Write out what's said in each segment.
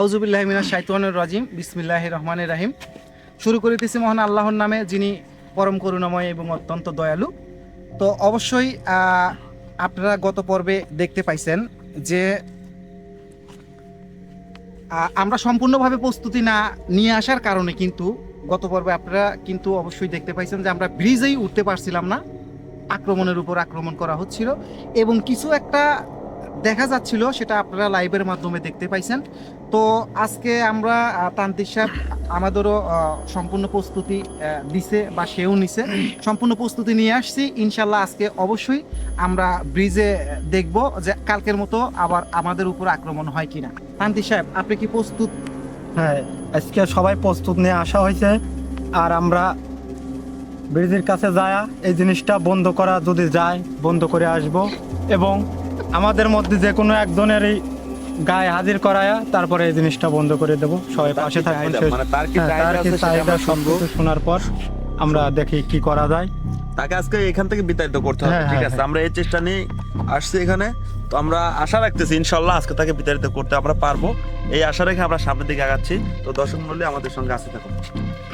আউজুবিল্লাহমিনা শাইতানুর রাজিম বিসমিল্লাহ রহমানের রাহিম। শুরু করিতেছি মহান আল্লাহর নামে, যিনি পরম করুণাময় এবং অত্যন্ত দয়ালু। তো অবশ্যই আপনারা গত পর্বে দেখতে পাইছেন যে আমরা সম্পূর্ণভাবে প্রস্তুতি না নিয়ে আসার কারণে কিন্তু গত পর্বে আপনারা কিন্তু অবশ্যই দেখতে পাইছেন যে আমরা ব্রিজেই উঠতে পারছিলাম না। আক্রমণের উপর আক্রমণ করা হচ্ছিল এবং কিছু একটা দেখা যাচ্ছিল, সেটা আপনারা লাইভের মাধ্যমে দেখতে পাইছেন। তো আজকে আমরা তান্ত্রিক সাহেব আমাদেরও সম্পূর্ণ প্রস্তুতি দিছে বা সেও নিছে। সম্পূর্ণ প্রস্তুতি নিয়ে আসছি। ইনশাল্লাহ আজকে অবশ্যই আমরা ব্রিজে দেখব যে কালকের মতো আবার আমাদের উপর আক্রমণ হয় কিনা। তান্ত্রিক সাহেব, আপনি কি প্রস্তুত? হ্যাঁ আজকে সবাই প্রস্তুত নিয়ে আসা হয়েছে। আর আমরা ব্রিজের কাছে যায় এই জিনিসটা বন্ধ করা যদি যায়, বন্ধ করে আসব। এবং আমাদের মধ্যে যে কোনো একজনেরই গায়ে হাজির করায়া তারপরে এই জিনিসটা বন্ধ করে দেব। সবাই পাশে থাকবেন? শেষ- মানে তার কি হ্যাঁ, চাহিদা শোনার পর আমরা দেখি কি করা যায়। তাকে আজকে এখান থেকে বিতাড়িত করতে হবে হ্যাঁ, ঠিক হ্যাঁ, আছে? আমরা এই চেষ্টা নিয়ে আসছি এখানে। তো আমরা আশা রাখতেছি ইনশাল্লাহ আজকে তাকে বিতাড়িত করতে আমরা পারব। এই আশা রেখে আমরা সামনের দিকে আগাচ্ছি। তো দর্শক মূল্যে আমাদের সঙ্গে আসতে থাকুন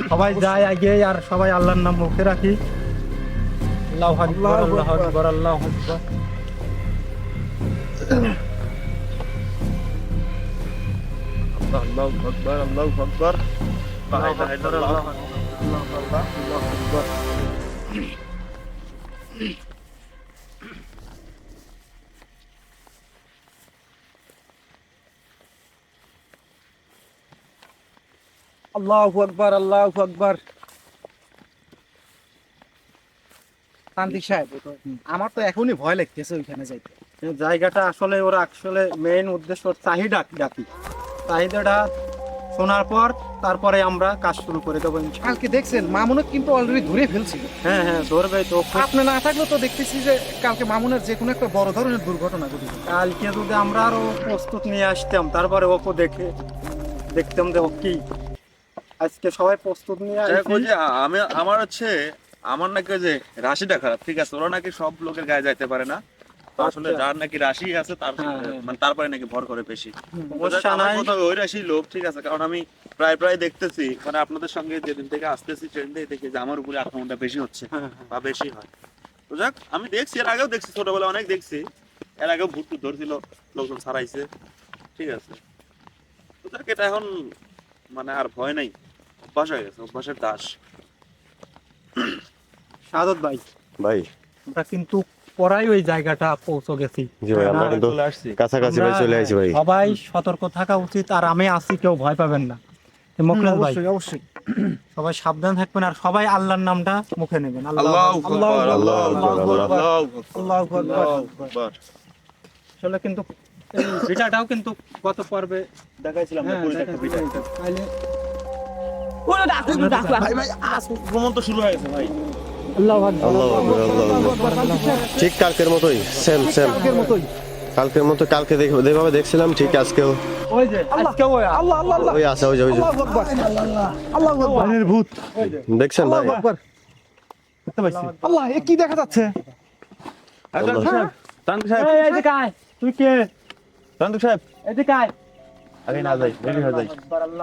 সবাই যায় আগে আর সবাই আল্লাহর নাম মুখে রাখি। আল্লাহু আকবার আল্লাহু আকবার আল্লাহু আকবার আল্লাহু আকবার। আল্লাহু তান্ত্রিক সাহেব, আমার তো এখনই ভয় লাগতেছে ওইখানে যাইতে। জায়গাটা আসলে ওরা আসলে মেইন উদ্দেশ্য ওর চাহিদা ডাকি। চাহিদাটা শোনার পর তারপরে আমরা কাজ শুরু করে দেবো কালকে দেখছেন মামুনক কিন্তু অলরেডি ধরে ফেলছিল হ্যাঁ হ্যাঁ ধরবে তো। আপনি না থাকলেও তো দেখতেছি যে কালকে মামুনের যে কোনো একটা বড় ধরনের দুর্ঘটনা ঘটেছে। কালকে যদি আমরা আরও প্রস্তুত নিয়ে আসতাম তারপরে ওকে দেখে দেখতাম যে কি। আজকে সবাই প্রস্তুত নিয়ে আসছি। যে আমি আমার হচ্ছে আমার নাকি যে রাশিটা খারাপ ঠিক আছে? ওরা নাকি সব লোকের গায়ে যাইতে পারে না। আসলে আচ্ছা। যার নাকি রাশি আছে তার হ্যাঁ, হ্যাঁ। মানে তারপরে নাকি ভর করে বেশি ওই রাশি লোক ঠিক আছে? কারণ আমি প্রায় প্রায় দেখতেছি মানে আপনাদের সঙ্গে যেদিন থেকে আসতেছি ট্রেন দিয়ে দেখি যে আমার উপরে আক্রমণটা বেশি হচ্ছে হ্যাঁ। বা বেশি হয়। তো যাক আমি দেখছি এর আগেও দেখছি ছোটবেলা অনেক দেখছি। এর আগেও ভুট ধরছিল লোকজন ছাড়াইছে ঠিক আছে? তো যাক এটা এখন মানে আর ভয় নাই। অভ্যাস হয়ে গেছে অভ্যাসের দাস। সাদত ভাই। ভাই। আমরা কিন্তু পরাই ওই জায়গাটা পৌঁছে গেছি। জি ভাই আমরা কিন্তু কাছাকাছি ভাই চলে আসি ভাই। সবাই সতর্ক থাকা উচিত আর আমি আছি কেউ ভয় পাবেন না। তো ভাই। অবশ্যই অবশ্যই। সবাই সাবধান থাকবেন আর সবাই আল্লাহর নামটা মুখে নেবেন। আল্লাহু আল্লাহ আকবার, আল্লাহু আকবার, আল্লাহু আকবার, আল্লাহু আকবার। আল্লাহু আকবার। আসলে কিন্তু এই কিন্তু গত পর্বে দেখাইছিলাম না, হ্যাঁ, ভাই ভাই আক্রমণ তো শুরু হয়ে গেছে ভাই। আল্লাহু আকবার, আল্লাহু আকবার, আল্লাহু আল্লাহু আকবার, আল্লাহু আকবার। ঠিক কালকের মতোই সেম সেম কালকের মতোই। কালকের মতো কালকে দেখ- যেভাবে দেখছিলাম ঠিক আজকেও। ওই যে আজকেও ওই আল্লাহ আল্লাহ আল্লাহ। ওই আছে ওই যে ওই যে। আল্লাহু আকবার। আল্লাহু আকবার। ভূত দেখছেন ভাই? আল্লাহু আকবার। দেখতে পাচ্ছি আল্লাহ এ কি দেখা যাচ্ছে? আল্লাহ। সাহেব। তুই কে? সাহেব। এদিকে আয়। আগে না যাই রেডি হয়ে যাই।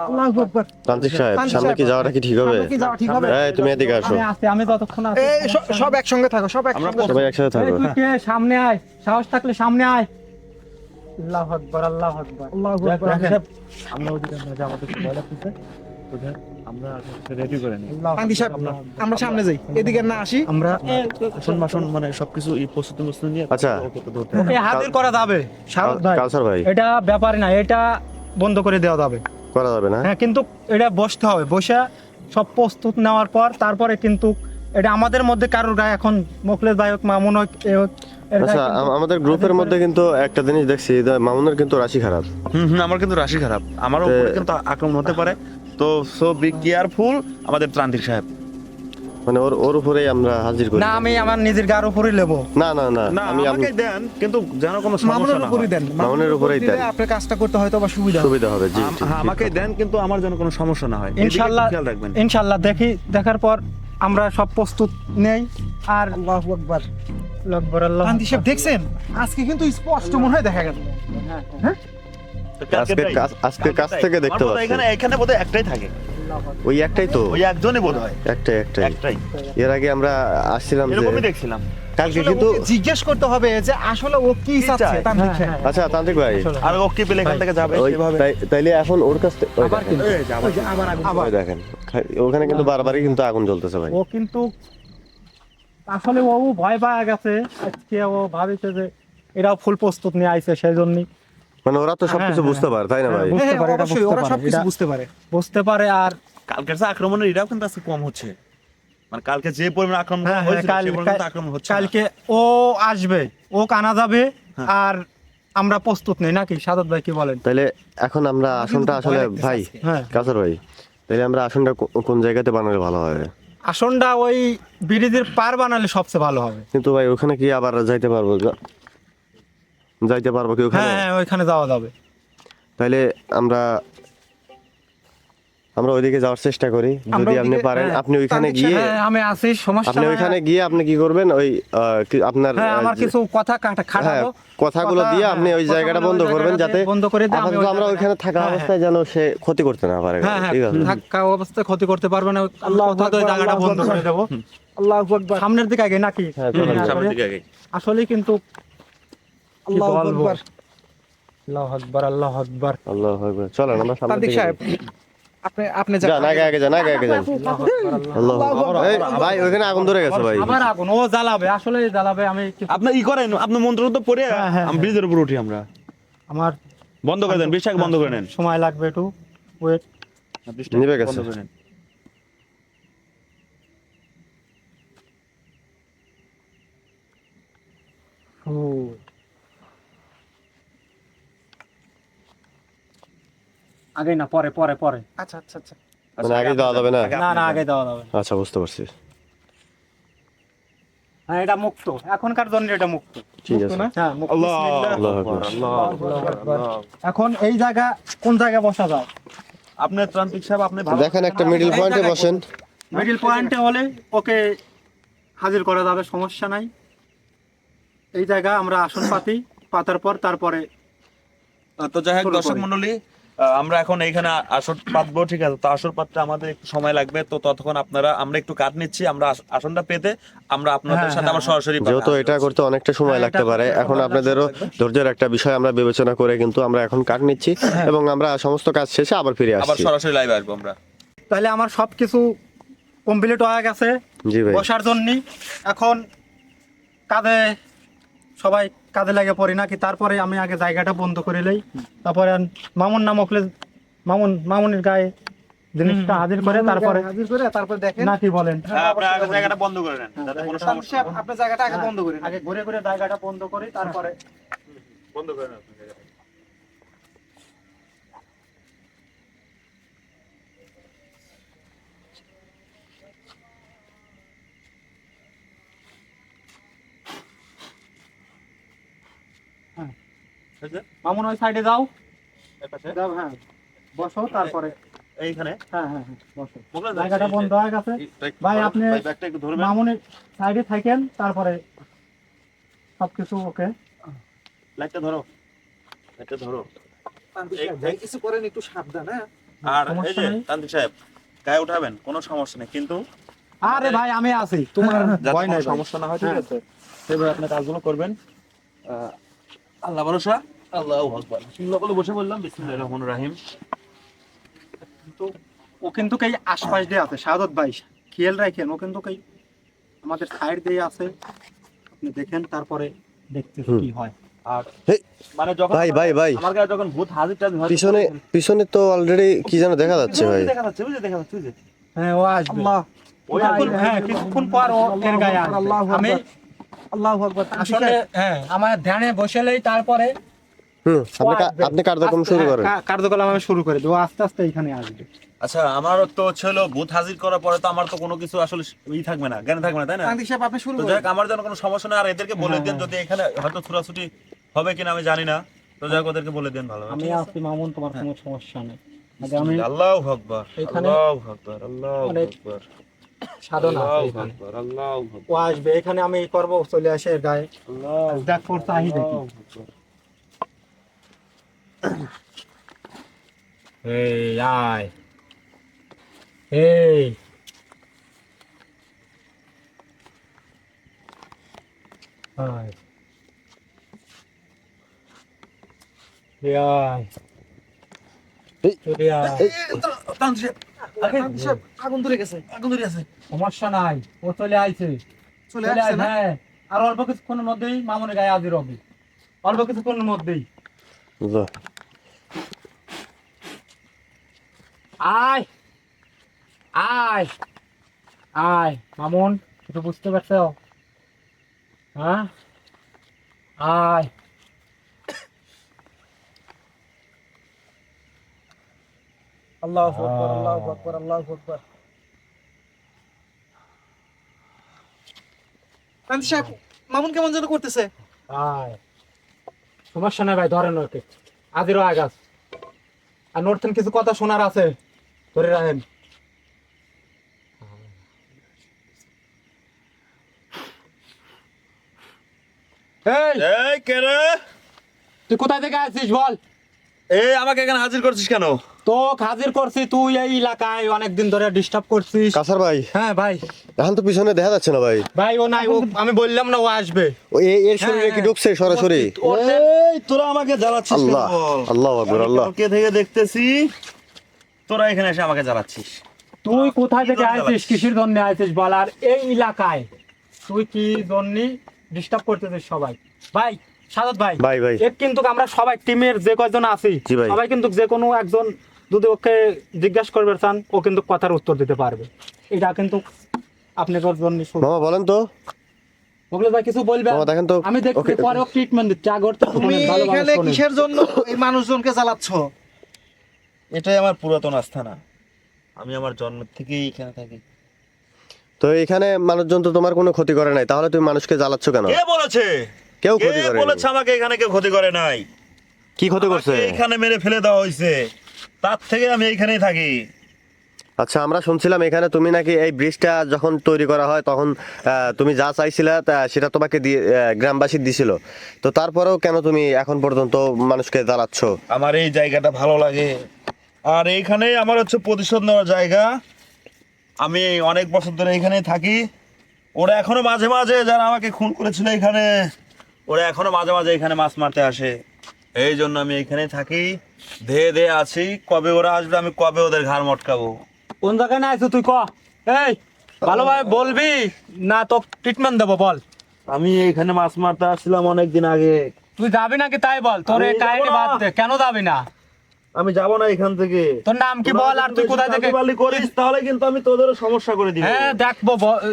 আল্লাহু আকবার তান্ত্রিক সাহেব সামনে কি যাওয়াটা কি ঠিক হবে? কি যাওয়া ঠিক হবে? এই তুমি এদিকে আসো। আমি আছি আমি ততক্ষণ আছি এই সব একসঙ্গে থাকো সব একসঙ্গে সবাই একসাথে থাকো। তুই কে? সামনে আয়। সাহস থাকলে সামনে আয়। আল্লাহ আকবার আল্লাহ আকবার। আল্লাহু আকবার। আমরা ওদিকে আমরা যে আমাদের ভয় লাগতেছে। ওদের আমরা রেডি করে নিই। কান্দি সাহেব আমরা সামনে যাই। এদিকে না আসি। আমরা আসন মাসন মানে সবকিছু এই প্রস্তুতি প্রস্তুতি নিয়ে আচ্ছা। ওকে হাজির করা যাবে। সাহস ভাই। কালসার ভাই। এটা ব্যাপার না এটা বন্ধ করে দেওয়া যাবে। করা যাবে না? হ্যাঁ কিন্তু এটা বসতে হবে। বসে সব প্রস্তুত নেওয়ার পর তারপরে কিন্তু এটা আমাদের মধ্যে কারোর গায়ে এখন মোকলেশ ভাই হোক মামুন হোক এ হোক আচ্ছা আমাদের গ্রুপের মধ্যে কিন্তু একটা জিনিস দেখছি যে মামুনের কিন্তু রাশি খারাপ। হুম হুম আমার কিন্তু রাশি খারাপ। আমার তে- কিন্তু আক্রমণ হতে পারে। তো সো বি কেয়ারফুল আমাদের তান্ত্রিক সাহেব। মানে ওর ওর উপরেই আমরা হাজির করি। না আমি আমার নিজের গার উপরে নেব না না না না আমি আমাকে দেন কিন্তু যেন কোনো সমস্যা না উপরই হয়। দেন মামুনের উপরেই দেন। আপনার কাজটা করতে হয়তো বা সুবিধা সুবিধা হবে জি হ্যাঁ, আমাকে দেন কিন্তু আমার যেন কোনো সমস্যা না হয়। ইনশাল্লাহ খেয়াল রাখবেন। ইনশাল্লাহ দেখি দেখার পর আমরা সব প্রস্তুত নেই। আর আল্লাহু আকবার। আকবার আল্লাহ। কান্দি সাহেব দেখছেন? আজকে কিন্তু স্পষ্ট মনে হয় দেখা গেল। হ্যাঁ আজকে কাছ- আজকে কাছ থেকে দেখতে পাচ্ছি। এখানে এখানে বোধহয় একটাই থাকে। ওই একটাই তো? ওই একজনই বোধ হয় একটাই একটাই। একটাই। এর আগে আমরা আসছিলাম যে এরকমই দেখছিলাম। কালকে আসলে কিন্তু জিজ্ঞেস করতে হবে যে আসলে ও কি চাচ্ছে? তান্ত্রিক হ্যাঁ, আচ্ছা তান্ত্রিক ভাই। আর ও কি পেলে এখান থেকে যাবে সেভাবে? তাইলে এখন ওর কাছ থেকে আবার দেখেন, কিন্তু। আবার- ওই যে আবার আগুন। দেখেন। ওখানে কিন্তু বারবারই কিন্তু আগুন জ্বলতেছে ভাই। ও কিন্তু আসলে ও ভয় পাওয়া গেছে। আজকে ও ভাবিছে যে এরাও ফুল প্রস্তুত নিয়ে আইছে সেই জন্যই মানে ওরা তো সবকিছু হ্যাঁ, বুঝতে পারে তাই না ভাই? বুঝতে হ্যাঁ, পারে, এটা বুঝতে ওরা সবকিছু বুঝতে পারে। বুঝতে পারে আর কালকের যে আক্রমণের এটাও কিন্তু আজকে কম হচ্ছে। মানে কালকে যে পরিমাণ আক্রমণ হ্যাঁ, হ্যাঁ, হয়েছিল কাল- সে পরিমাণ কিন্তু কাল- আক্রমণ হচ্ছে কালকে ও আসবে ও কানা যাবে হ্যাঁ। আর আমরা প্রস্তুত নেই নাকি? সাদত ভাই কি বলেন? তাইলে এখন আমরা আসনটা আসলে ভাই। হ্যাঁ। কাসর ভাই তাইলে আমরা আসনটা কোন জায়গাতে বানালে ভালো হবে? আসনটা ওই ব্রিজের পার বানালে সবচেয়ে ভালো হবে। কিন্তু ভাই ওখানে কি আবার যাইতে পারব? যাইতে পারব কি ওখানে? হ্যাঁ হ্যাঁ ওইখানে যাওয়া যাবে। তাইলে আমরা আমরা ওইদিকে যাওয়ার চেষ্টা করি। যদি আপনি পারেন হ্যাঁ, আপনি ওইখানে গিয়ে হ্যাঁ আমি আছি সমস্যা আপনি ওইখানে গিয়ে আপনি কি করবেন? ওই আপনার হ্যাঁ আমার কিছু কথা কাটা খাটাবো। কথাগুলো দিয়ে আপনি ওই জায়গাটা বন্ধ করবেন যাতে বন্ধ করে আপাতত আমরা ওইখানে থাকা অবস্থায় যেন সে ক্ষতি করতে না পারে। ঠিক আছে? ধাক্কা অবস্থায় ক্ষতি করতে পারবে না আল্লাহ ওই জায়গাটা বন্ধ করে দেবো। আল্লাহু আকবার। সামনের দিকে আগে নাকি? সামনের দিকে আগে। আসলে কিন্তু আল্লাহু আকবার। আল্লাহ আকবার আল্লাহ আকবার। আল্লাহ আকবার। চলেন আমরা সামনে তান্ত্রিক সাহেব আপনি আপনি যান। যান আগে আগে যান আগে আগে যান। ভাই ওইখানে আগুন ধরে গেছে ভাই। আবার আগুন ও জ্বালাবে আসলে জ্বালাবে আমি আপনি ই করেন আপনি মন্ত্র তো পড়ে হ্যাঁ, হ্যাঁ, আমি ব্রিজের উপর উঠি আমরা। আমার বন্ধ করে দেন বৃষ্টাকে বন্ধ করে নেন। সময় লাগবে একটু। ওয়েট বৃষ্টাকে গেছে। বন্ধ করে নেন। আগে না পরে পরে পরে। আচ্ছা আচ্ছা আচ্ছা। মানে আগে দেওয়া যাবে না? না না আগে দেওয়া যাবে আচ্ছা বুঝতে পারছি। হ্যাঁ এটা মুক্ত। এখনকার জন্য এটা মুক্ত। ঠিক আছে। হ্যাঁ। আল্লাহ বিসমিল্লাহ। আল্লাহ এখন এই জায়গা কোন জায়গায় বসা যায়? আপনার তান্ত্রিক সাহেব আপনি ভালো দেখেন একটা মিডল পয়েন্টে বসেন। মিডিল পয়েন্টে হলে ওকে হাজির করা যাবে সমস্যা নাই। এই জায়গা আমরা আসন পাতি পাতার পর তারপরে তো যাই হোক দর্শক মন্ডলী আমরা এখন এইখানে আসর পাতবো ঠিক আছে? তো আসর পাততে আমাদের একটু সময় লাগবে। তো ততক্ষণ আপনারা আমরা একটু কাট নিচ্ছি আমরা আসনটা পেতে আমরা আপনাদের হ্যাঁ, সাথে হ্যাঁ, আবার সরাসরি যেহেতু এটা করতে অনেকটা সময় হ্যাঁ, লাগতে পারে এখন আপনাদেরও ধৈর্যের একটা বিষয় আমরা বিবেচনা করে কিন্তু আমরা এখন কাট নিচ্ছি এবং আমরা সমস্ত কাজ শেষে আবার ফিরে আবার সরাসরি লাইভে আসব আমরা। তাহলে আমার সব কিছু কমপ্লিট হয়ে গেছে জি ভাই। বসার জন্য এখন কাঁধে সবাই কাজে লাগে পড়ি নাকি? তারপরে আমি আগে জায়গাটা বন্ধ করে লই। তারপরে মামুন নাম হলে মামুন মামুনের গায়ে জিনিসটা হাজির করে তারপরে হাজির করে তারপর দেখেন। নাকি বলেন। হ্যাঁ, আপনি আগে জায়গাটা বন্ধ করে নেন যাতে কোনো সমস্যা আপনি জায়গাটা আগে বন্ধ করে আগে ঘুরে ঘুরে জায়গাটা বন্ধ করে তারপরে বন্ধ করে নেন। মামুন ওই সাইডে যাও। যাও হ্যাঁ। বসো তারপরে। এইখানে? হ্যাঁ হ্যাঁ হ্যাঁ বসো। জায়গাটা বন্ধ হয়ে গেছে। এই- এই- ভাই, আপনি- ভাই, ব্যাগটা একটু ধরবেন। মামুনের সাইডে থাকেন তারপরে সবকিছু ওকে। লাইটটা ধরো। লাইটটা ধরো। তান্ত্রিক এই- সাহেব, ভাই কিছু করেন একটু সাবধান হ্যাঁ? আর এই সমস্যা যে নেই। তান্ত্রিক সাহেব গায়ে উঠাবেন কোনো সমস্যা নেই কিন্তু আরে ভাই আমি আছি। তোমার ভয় নাই সমস্যা না হয় ঠিক আছে? সেভাবে আপনি কাজগুলো করবেন। আল্লাহ ভরসা? আল্লাহ আকবার। বিসমিল্লাহ বলে বসে বললাম বিসমিল্লাহির রহমানির রহিম। কিন্তু ও কিন্তু এই আশপাশ দিয়ে আছে সাদত ভাই। খেয়াল রাখেন ও কিন্তু এই আমাদের সাইড দিয়ে আছে। আপনি দেখেন তারপরে দেখতে কি হয়। আর মানে যখন ভাই ভাই ভাই। আমার গায়ে যখন ভূত হাজির পিছনে পিছনে তো অলরেডি কি যেন দেখা যাচ্ছে ভাই। দেখা যাচ্ছে বুঝে দেখা যাচ্ছে বুঝে হ্যাঁ ও আসবে। আল্লাহ। হ্যাঁ কিছুক্ষণ পর ও এর গায়ে আসবে। আমি আল্লাহু আকবার আসলে হ্যাঁ আমার ধ্যানে বসেলেই তারপরে হুম আপনি কার্যক্রম শুরু হ্যাঁ, করেন। কা- কার্যকলাপ আমি শুরু করে দেবো আস্তে আস্তে এখানে আসবে। আচ্ছা আমার তো হলো ভূত হাজির করার পরে তো আমার তো কোনো কিছু আসলে ই থাকবে না জ্ঞান থাকবে না তাই না? সাহেব আপনি শুরু আমার যেন কোনো সমস্যা না আর এদেরকে বলে হ্যাঁ, দেন হ্যাঁ। যদি এখানে হয়তো ছুটাছুটি হবে কিনা আমি জানি না। তো যাই হোক, ওদেরকে বলে দেন ভালো আমি আছি? মামুন তোমার কোনো সমস্যা নেই। আগে আমি আল্লাহ আকবার আল্লাহ আকবার আল্লাহ আকবার। সাধনা এখানে। ও আসবে এখানে আমি করব চলে আসে গায়ে দেখ করতে আহি দেখি এই আয় এই আয় এই আয় এই, চলে আয়। আগুন ধরে গেছে। আগুন ধরে আছে সমস্যা নাই ও চলে আইছে। চলে চলে আসছে হ্যাঁ। আর অল্প কিছুক্ষণের মধ্যেই মামুনের গায়ে হাজির হবে। অল্প কিছুক্ষণের মধ্যেই। আয়! আয়! আয় মামুন কিছু বুঝতে পারছ? হ্যাঁ? আয়! আল্লাহ আকবার, আল্লাহু আকবার আল্লাহ আকবার। কান্তি সাহেব মামুন কেমন যেন করতেছে? আয় সমস্যা নাই ভাই ধরেন ওকে। আদিরও আগাস। আর নর্থেন কিছু কথা শোনার আছে? ধরে রাখেন। এই! এই তুই কোথায় থেকে আসছিস বল? এই আমাকে এখানে হাজির করছিস কেন? তোকে হাজির করছি তুই এই এলাকায় অনেকদিন ধরে ডিস্টার্ব করছিস। কাসার ভাই। হ্যাঁ ভাই। এখন তো পিছনে দেখা যাচ্ছে না ভাই। ভাই ও নাই ও আমি বললাম না ও আসবে। ও এর শরীরে কি হ্যাঁ, ঢুকছে সরাসরি এই তোরা আমাকে জ্বালাচ্ছিস আল্লাহ বল? আল্লাহ আকবর আল্লাহ। কালকে থেকে দেখতেছি। তোরা এখানে এসে আমাকে জ্বালাচ্ছিস। তুই কোথায় থেকে কি আইছিস? কিসের জন্য আইছিস বল? আর এই এলাকায় তুই কি জন্য ডিস্টার্ব করতেছিস সবাই? ভাই সাদত ভাই। ভাই ভাই। এক কিন্তু আমরা সবাই টিমের যে কয়জন আছি ভাই। সবাই কিন্তু যে কোনো একজন যদি ওকে জিজ্ঞাসা করবে চান ও কিন্তু কথার উত্তর দিতে পারবে। এটা কিন্তু আপনার জন্য শুভ। বলেন তো। ওগুলো ভাই কিছু বলবে দেখেন তো। আমি দেখছি পরে ট্রিটমেন্ট দিচ্ছে। আগে তো তুমি এখানে কিসের জন্য এই মানুষজনকে জ্বালাচ্ছ? এটাই আমার পুরাতন আস্থানা আমি আমার জন্ম থেকেই এখানে থাকি। তো এখানে মানুষজন তো তোমার কোনো ক্ষতি করে নাই। তাহলে তুমি মানুষকে জ্বালাচ্ছ কেন? কে বলেছে? কেউ ক্ষতি করে বলেছে আমাকে এখানে কেউ ক্ষতি করে নাই? কি ক্ষতি করছে? আমাকে এখানে মেরে ফেলে দেওয়া হয়েছে। তার থেকে আমি এইখানেই থাকি। আচ্ছা আমরা শুনছিলাম এখানে তুমি নাকি এই ব্রিজটা যখন তৈরি করা হয় তখন তুমি যা চাইছিলে সেটা তোমাকে দিয়ে গ্রামবাসী দিছিল। তো তারপরেও কেন তুমি এখন পর্যন্ত মানুষকে দাঁড়াচ্ছ আমার এই জায়গাটা ভালো লাগে। আর এইখানে আমার হচ্ছে প্রতিশোধ নেওয়ার জায়গা। আমি অনেক বছর ধরে এখানেই থাকি। ওরা এখনও মাঝে মাঝে যারা আমাকে খুন করেছিল এখানে ওরা এখনও মাঝে মাঝে এখানে মাছ মারতে আসে। এই জন্য আমি এখানে থাকি। ধে ধে আছি। কবে ওরা আসবে আমি কবে ওদের ঘাড় মটকাবো? কোন জায়গায় না আছো তুই? ক। এই ভালোভাবে বলবি না তো ট্রিটমেন্ট দেবো বল। আমি এখানে মাছ মারতে আসছিলাম অনেকদিন আগে। তুই যাবি নাকি তাই বল? তোর। বাদ দে। কেন যাবি না? আমি যাব না এখান থেকে। তোর নাম কি বল আর তুই কোথায় থেকে চাকরি-বাকরি করিস তাহলে কিন্তু আমি তোদের সমস্যা করে দিব। হ্যাঁ দেখব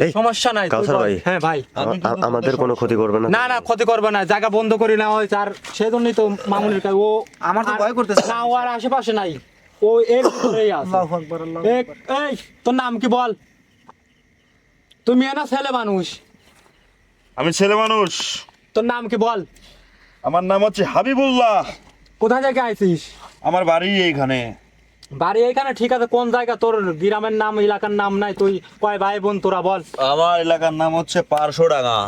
এই, সমস্যা নাই তুই কাউসার ভাই। হ্যাঁ ভাই। আমাদের কোনো ক্ষতি করবে না। না না ক্ষতি করবে না জায়গা বন্ধ করে নেওয়া হয়েছে আর সেজন্যই তো মামুনের কাছে ও আমার তো ভয় করতেছে। না ও আর আশেপাশে নাই। ও এর ভিতরেই আছে। আল্লাহু আকবার আল্লাহু এই এই, তোর নাম কি বল? তুই মেয়ে না ছেলে মানুষ। আমি ছেলে মানুষ। তোর নাম কি বল? আমার নাম হচ্ছে হাবিবুল্লাহ। কোথা থেকে আইছিস? আমার বাড়ি এইখানে। বাড়ি এইখানে? ঠিক আছে কোন জায়গা? তোর গ্রামের নাম এলাকার নাম নাই তুই কয় ভাই বোন তোরা বল। আমার এলাকার নাম হচ্ছে পারশোডাঙ্গা।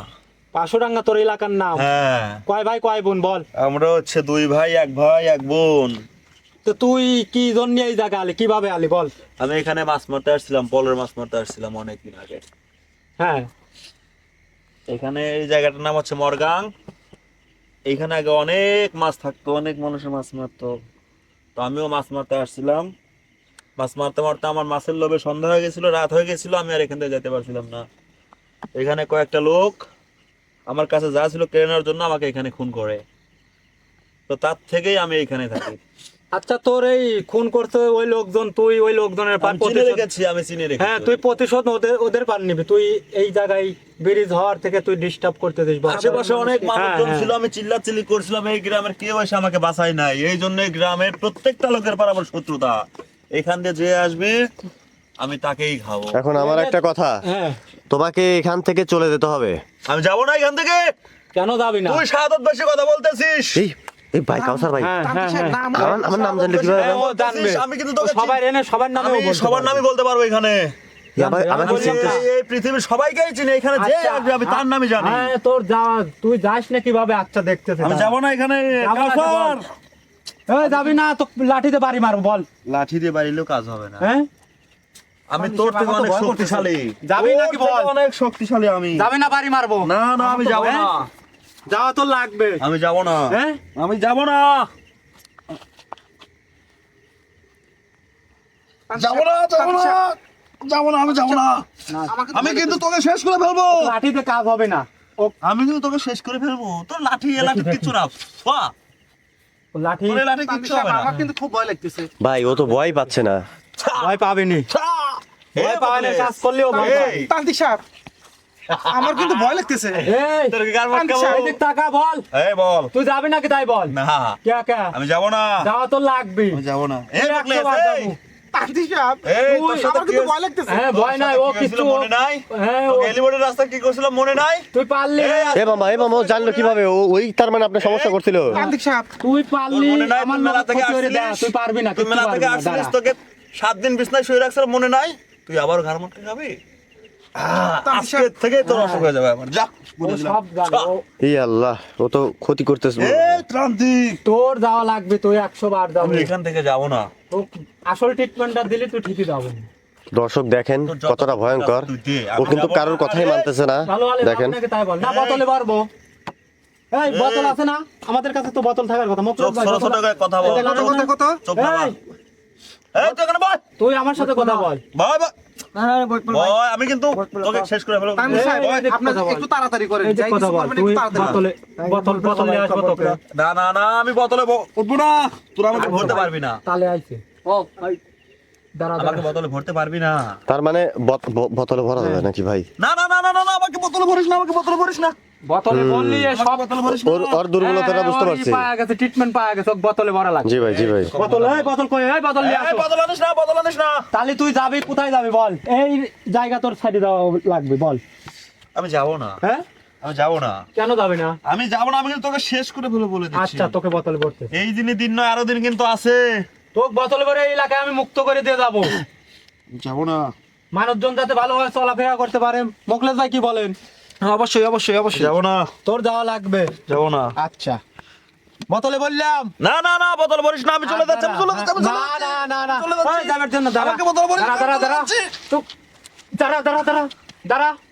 পাঁচশোডাঙ্গা তোর এলাকার নাম? হ্যাঁ। কয় ভাই কয় বোন বল। আমরা হচ্ছে দুই ভাই এক ভাই এক বোন। তো তুই কি জন্য এই জায়গা আলি? কীভাবে আলি বল। আমি এখানে মাছ মারতে আসছিলাম পলের মাছ মারতে আসছিলাম অনেকদিন আগে। হ্যাঁ। এখানে এই জায়গাটার নাম হচ্ছে মরগাং। এইখানে আগে অনেক মাছ থাকতো অনেক মানুষের মাছ মারতো। তো আমিও মাছ মারতে আসছিলাম। মাছ মারতে মারতে আমার মাছের লোভে সন্ধ্যা হয়ে গেছিল, রাত হয়ে গেছিল, আমি আর এখান থেকে যেতে পারছিলাম না। এখানে কয়েকটা লোক আমার কাছে যা ছিল কেড়ে নেওয়ার জন্য আমাকে এখানে খুন করে। তো তার থেকেই আমি এখানে থাকি। আচ্ছা তোর এই খুন করতে ওই লোকজন তুই ওই লোকজনের পার চিনে রেখেছি আমি চিনে রেখেছি হ্যাঁ তুই প্রতিশোধ ওদের ওদের পার নিবি। তুই এই জায়গায় ব্রিজ হওয়ার থেকে তুই ডিস্টার্ব করতে দিস আশেপাশে অনেক মানুষজন হ্যাঁ, ছিল আমি চিল্লাচিল্লি করছিলাম এই গ্রামের কেউ এসে আমাকে বাঁচাই নাই। এই জন্য গ্রামের প্রত্যেকটা লোকের পর আমার শত্রুতা। এখান দিয়ে যে আসবে আমি তাকেই খাব। এখন আমার একটা কথা। হ্যাঁ। তোমাকে এখান থেকে চলে যেতে হবে। আমি যাব না এখান থেকে? কেন যাবি না? তুই সাদত বেশি কথা বলতেছিস। এই ভাই কাউসার ভাই। হ্যাঁ হ্যাঁ হ্যাঁ। নাম আমার আমার নাম জানলে কীভাবে ও জানবে। আমি কিন্তু তোকে সবার এনে সবার নামে সবার নামই বলতে পারব এখানে। এই আমার আমি আমাকে বললাম চিনতে না। এই- এই পৃথিবীর সবাইকেই চিনি। এখানে যে আসবে আমি তার নামই জানি। হ্যাঁ তোর যা তুই যাস না কীভাবে আচ্ছা দেখতেছিস আমি যাব না এখানে। কাউসার! এই যাবি না তো লাঠিতে বাড়ি মারবো বল। লাঠি দিয়ে বাড়িলেও কাজ হবে না। হ্যাঁ? আমি তোর থেকে অনেক শক্তিশালী। যাবি নাকি বল? অনেক শক্তিশালী আমি। যাবি না বাড়ি মারবো। না না আমি যাব না? যাওয়া তো লাগবে। আমি যাব না। হ্যাঁ? আমি যাব না। যাব না যাব না। যাব না আমি যাব না। আমি কিন্তু তোকে শেষ করে ফেলব। লাঠিতে কাজ হবে না। ও আমি কিন্তু তোকে শেষ করে ফেলব। তোর লাঠি এ লাঠি কিচ্ছু না। লাঠি লাঠি কিচ্ছু হবে না। আমার কিন্তু খুব ভয় লাগতেছে। ভাই ও তো ভয় পাচ্ছে না। ভয় পাবেনি ভয় পাবে না কাজ করলেও ভয় পাবে। এই, সাহেব। আমার কিন্তু ভয় লাগতেছে। এই তোর কি গার মার তান্ত্রিক খাব? সাহেব, এদিক তাকা বল। এই বল। তুই যাবি নাকি তাই বল? না। কে কে? আমি যাব না। যাওয়া তো লাগবে। আমি যাব না। এই তুই বকলে, একশো বার এই, যাব। তান্ত্রিক সাহেব এই, তুই- তোর সাথে আমার কিন্তু কি ভয় লাগতেছে। হ্যাঁ ভয় নাই ও কি হয়েছিল কিছু মনে নাই? হ্যাঁ ও- তোকে এলিভেটেড রাস্তা কি করছিলাম মনে নাই? তুই পারলি। এই, এ মামা এ মামা ও জানলো কীভাবে? ও ওই তার মানে আপনার সমস্যা করছিল। তুই পারলি মনে নাই আমার তুই পারবি না সাত দিন বিছনায় শুয়ে রাখছিলাম মনে নাই? তুই আবার ঘর মটকে খাবি? আজকে থেকে তোর অসুখ হয়ে যাবে আমার। যা ও বলে দিলাম সব জানে, ও- এই আল্লাহ ও তো ক্ষতি করতেছে এ তোর যাওয়া লাগবে তুই একশো বার আমি এখান থেকে যাব না। আসল ট্রিটমেন্টটা দিলে তুই ঠিকই যাব। দর্শক দেখেন কতটা ভয়ঙ্কর। ও কিন্তু কারোর কথাই। মানতেছে না। দেখেন। নাকি তাই বল? না বোতলে পারব এই বোতল আছে না? আমাদের কাছে তো বোতল থাকার কথা। কথা বল। তুই এখানে বল তুই আমার সাথে কথা। বল, আমি কিন্তু তোকে শেষ করে ফেলব। একটু তাড়াতাড়ি বোতলে বোতল বোতল আসব তোকে। না না না আমি বোতলে উঠবো না তোরা আমাকে ভরতে পারবি না। তালে আইছে। ও আমাকে বোতলে ভরতে পারবি না। তার মানে বোতলে ভরা যাবে নাকি ভাই? না না না না না না, আমাকে বোতলে ভরিস না আমাকে বোতলে ভরিস না। বোতলে বললি সব বোতলে ভরিস ওর ওর দুর্বলতাটা বুঝতে পারছি। পাওয়া গেছে ট্রিটমেন্ট পাওয়া গেছে বোতলে ভরা লাগবে। জি ভাই জি ভাই। বোতল এই বোতল কই এই বোতল নিয়ে আসো। বোতল আনিস না বোতল আনিস না। তাহলে তুই যাবি কোথায় যাবি বল? এই জায়গা তোর সাইডে দেওয়া লাগবে বল। আমি যাব না। হ্যাঁ? আমি যাব না। কেন যাবি না? আমি যাব না আমি কিন্তু তোকে শেষ করে ফেলে বলে দিচ্ছি। আচ্ছা তোকে বোতলে ভরতে। এই দিনই দিন নয় আরও দিন কিন্তু আছে। তোকে বোতলে ভরে এই এলাকায় আমি মুক্ত করে দিয়ে যাব। যাব না। মানুষজন যাতে ভালোভাবে চলাফেরা করতে পারে। মোকলেশ ভাই কি বলেন? অবশ্যই অবশ্যই অবশ্যই। যাব না। তোর যাওয়া লাগবে। যাব না। আচ্ছা। বোতলে বললাম। না না না বোতল বলিস না আমি চলে যাচ্ছি আমি চলে যাচ্ছি না না না না। চলে যাচ্ছি। যাবার জন্য দাঁড়া আমাকে বোতলে ভরিস দাঁড়া দাঁড়া দাঁড়া দাঁড়া দাঁড়া। দাঁড়া।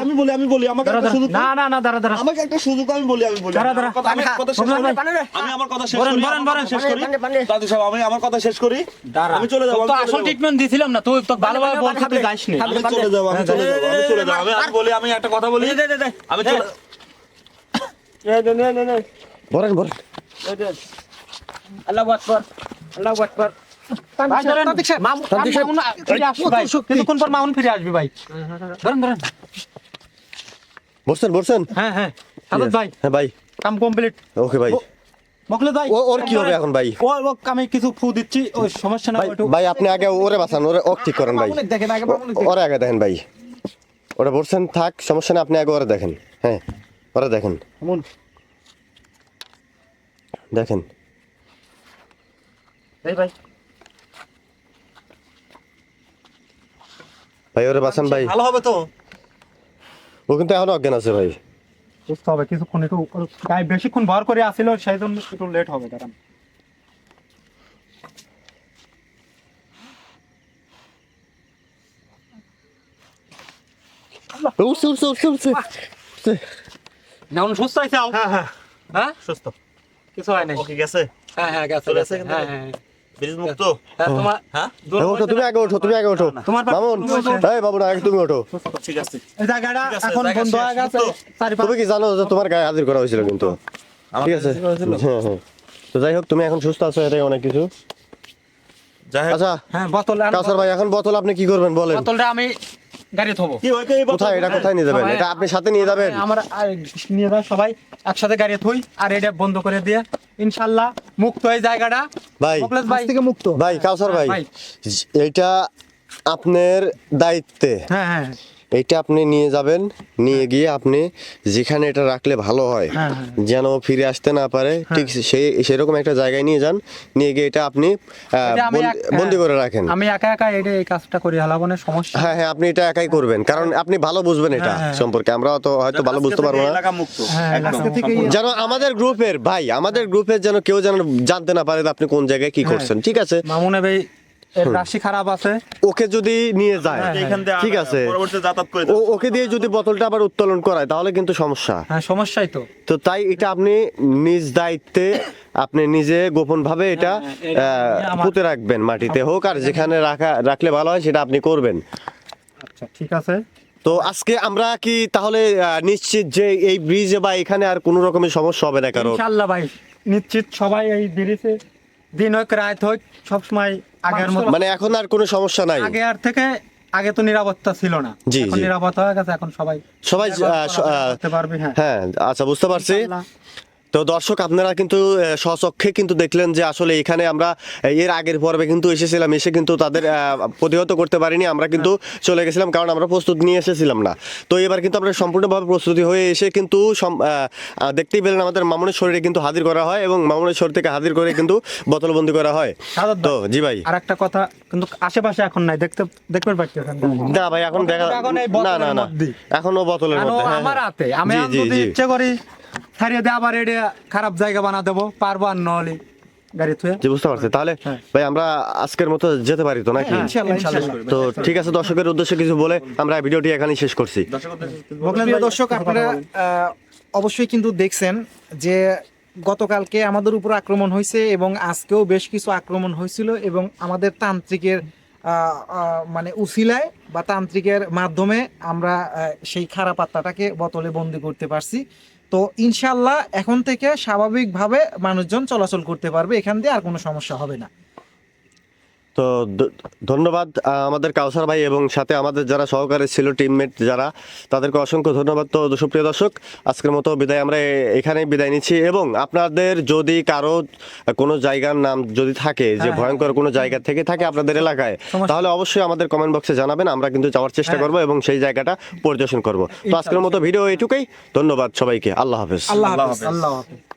আমি বলি, আমি বলি আমাকে একটা সুযোগ না না না দাঁড়া দাঁড়া। আমাকে একটা সুযোগ আমি বলি আমি বলি। দাঁড়া, দাঁড়া। কথা- আমি কথা শেষ করি। আমি আমার কথা শেষ করি। বলেন, বলেন, শেষ করি। দাদু সাহেব আমি আমার কথা শেষ করি। দাঁড়া। আমি চলে যাব তো আসল ট্রিটমেন্ট দিছিলাম না তুই তো ভালোভাবে বলতে তুই যাসনি আমি চলে যাব আমি চলে যাব আমি চলে যাব। আমি আমি বলি আমি একটা কথা। বসছেন বসছেন? হ্যাঁ হ্যাঁ। ভাই হ্যাঁ ভাই। কাম কমপ্লিট ওকে ভাই। মকলে ভাই ও ওর কি হবে এখন ভাই? ও ও আমি কিছু ফু দিচ্ছি ওই সমস্যা না ভাই ভাই আপনি আগে ওরে বাঁচান ওরে ওক ঠিক করেন ভাই। দেখেন আগে ওরে আগে দেখেন ভাই। ওরা বসছেন থাক সমস্যা নেই আপনি আগে ওরে দেখেন। হ্যাঁ ওরা দেখেন। দেখেন। এই ভাই। ভাই ওরে বাঁচান ভাই। ভালো হবে তো? ও কিন্তু এখন অজ্ঞান আছে ভাই। বুঝতে হবে কিছুক্ষণ একটু গায়ে বেশিক্ষণ ভর করে আসিল সেই জন্য একটু লেট হবে দাঁড়ান। উঠছে উঠছে উঠছে উঠছে। উঠছে। যেমন সুস্থ হয়েছে হ্যাঁ হ্যাঁ। হ্যাঁ? সুস্থ। কিছু হয় নাই। ওকে গেছে? হ্যাঁ হ্যাঁ গেছে গেছে। গেছে হ্যাঁ হ্যাঁ। ব্রিজ মুক্ত হ্যাঁ তোমার হ্যাঁ দূর হ্যাঁ, ওঠো তুমি আগে ওঠো তুমি আগে ওঠো তোমার এই বাবু আগে তুমি ওঠো ঠিক আছে জায়গাটা এখন বন্ধ হয়ে গেছে তুমি কি জানো যে তোমার গায়ে হাজির করা হয়েছিল কিন্তু ঠিক আছে হ্যাঁ হ্যাঁ তো যাই হোক তুমি এখন সুস্থ আছো এটাই অনেক কিছু আচ্ছা হ্যাঁ বোতল ভাই এখন বোতল আপনি কি করবেন বলেন বোতলটা আমি গাড়ি থবো। কোথায়? এটা কোথায় নিয়ে যাবেন? হ্যাঁ। এটা আপনি সাথে নিয়ে যাবেন? আমার নিয়ে সবাই একসাথে গাড়ি থুই আর এটা বন্ধ করে দিয়ে ইনশাল্লাহ মুক্ত এই জায়গাটা। ভাই। ভাই। থেকে মুক্ত। ভাই কাউসার ভাই ভাই। এইটা আপনার দায়িত্বে। হ্যাঁ হ্যাঁ। এইটা আপনি নিয়ে যাবেন নিয়ে গিয়ে আপনি যেখানে এটা রাখলে ভালো হয় হ্যাঁ, হ্যাঁ। যেন ফিরে আসতে না পারে ঠিক সেই সেরকম একটা জায়গায় নিয়ে যান নিয়ে গিয়ে এটা আপনি বন্দি- হ্যাঁ। করে রাখেন আমি একা একা এটা এই কাজটা করি হালাবো না সমস্যা হ্যাঁ হ্যাঁ আপনি এটা একাই করবেন কারণ আপনি ভালো বুঝবেন এটা হ্যাঁ, হ্যাঁ। সম্পর্কে আমরা তো হয়তো ভালো বুঝতে পারব না হ্যাঁ। যেন আমাদের গ্রুপের ভাই আমাদের গ্রুপের যেন কেউ যেন জানতে না পারে আপনি কোন জায়গায় কি করছেন ঠিক আছে মামুনে ভাই রাশি খারাপ আছে। ওকে যদি নিয়ে যায় হ্যাঁ, দিয়ে ঠিক আছে। ওকে দিয়ে যদি বোতলটা আবার উত্তোলন করায় তাহলে কিন্তু সমস্যা। হ্যাঁ সমস্যাই তো। তো তাই এটা আপনি নিজ দায়িত্বে আপনি নিজে গোপন ভাবে এটা হ্যাঁ, পুঁতে রাখবেন মাটিতে। হোক আর যেখানে রাখা রাখলে ভালো হয় সেটা আপনি করবেন। আচ্ছা ঠিক আছে। তো আজকে আমরা কি তাহলে নিশ্চিত যে এই ব্রিজে বা এখানে আর কোনো রকমের সমস্যা হবে না কারণ ইনশাআল্লাহ ভাই নিশ্চিত সবাই এই ব্রিজে দিন হোক রাত হোক সবসময় আগের মতো মানে এখন আর কোনো সমস্যা নাই। আগে আর থেকে আগে তো নিরাপত্তা ছিল না। জি, নিরাপত্তা হয়ে গেছে এখন সবাই সবাই পারবে হ্যাঁ। হ্যাঁ আচ্ছা বুঝতে পারছি। তো দর্শক আপনারা কিন্তু স্বচক্ষে কিন্তু দেখলেন যে আসলে এখানে আমরা এর আগের পর্বে কিন্তু এসেছিলাম এসে কিন্তু তাদের প্রতিহত করতে পারিনি। আমরা কিন্তু চলে গেছিলাম কারণ আমরা প্রস্তুত নিয়ে এসেছিলাম না। তো এবার কিন্তু আমরা সম্পূর্ণভাবে প্রস্তুতি হয়ে এসে কিন্তু দেখতেই পেলেন আমাদের মামুনের শরীরে কিন্তু হাজির করা হয় এবং মামুনের শরীর থেকে হাজির করে কিন্তু বোতলবন্দি করা হয়। তো জি ভাই। আর একটা কথা কিন্তু আশেপাশে এখন নাই দেখতে দেখবেন পাচ্ছি না ভাই এখন দেখা না না না। এখনও বোতলের মধ্যে হ্যাঁ, আমার হ্যাঁ। হাতে। আমি যদি। ইচ্ছে করি ছাড়িয়ে দিয়ে আবার এটা খারাপ জায়গা বানা দেবো পারব আর নহলে গাড়ি থুয়ে জি বুঝতে পারছি তাহলে হ্যাঁ। ভাই আমরা আজকের মতো যেতে পারি তো নাকি ইনশাআল্লাহ, ইনশাআল্লাহ। ইনশাআল্লাহ। তো ঠিক আছে দর্শকের উদ্দেশ্যে কিছু বলে আমরা ভিডিওটি এখানেই শেষ করছি দর্শকদের বকলেন প্রিয় ভাই, দর্শক আপনারা অবশ্যই কিন্তু দেখছেন যে গতকালকে আমাদের উপর আক্রমণ হয়েছে এবং আজকেও বেশ কিছু আক্রমণ হয়েছিল এবং আমাদের তান্ত্রিকের আহ, আহ, মানে উসিলায় বা তান্ত্রিকের মাধ্যমে আমরা আহ, সেই খারাপ আত্মাটাকে বোতলে বন্দি করতে পারছি তো ইনশাল্লাহ এখন থেকে স্বাভাবিকভাবে মানুষজন চলাচল করতে পারবে, এখান দিয়ে আর কোনো সমস্যা হবে না। তো ধন্যবাদ আমাদের কাউসার ভাই এবং সাথে আমাদের যারা সহকারী ছিল টিমমেট যারা তাদেরকে অসংখ্য ধন্যবাদ। তো সুপ্রিয় দর্শক আজকের মতো বিদায় আমরা এখানেই বিদায় নিচ্ছি এবং আপনাদের যদি কারও কোনো জায়গার নাম যদি থাকে যে হ্যাঁ, ভয়ঙ্কর কোনো জায়গা থেকে থাকে আপনাদের এলাকায় তাহলে অবশ্যই আমাদের কমেন্ট বক্সে জানাবেন আমরা কিন্তু যাওয়ার চেষ্টা হ্যাঁ। করব এবং সেই জায়গাটা পরিদর্শন করব। তো আজকের মতো ভিডিও এটুকুই ধন্যবাদ সবাইকে আল্লাহ হাফেজ। আল্লাহ হাফেজ। আল্লাহ হাফেজ।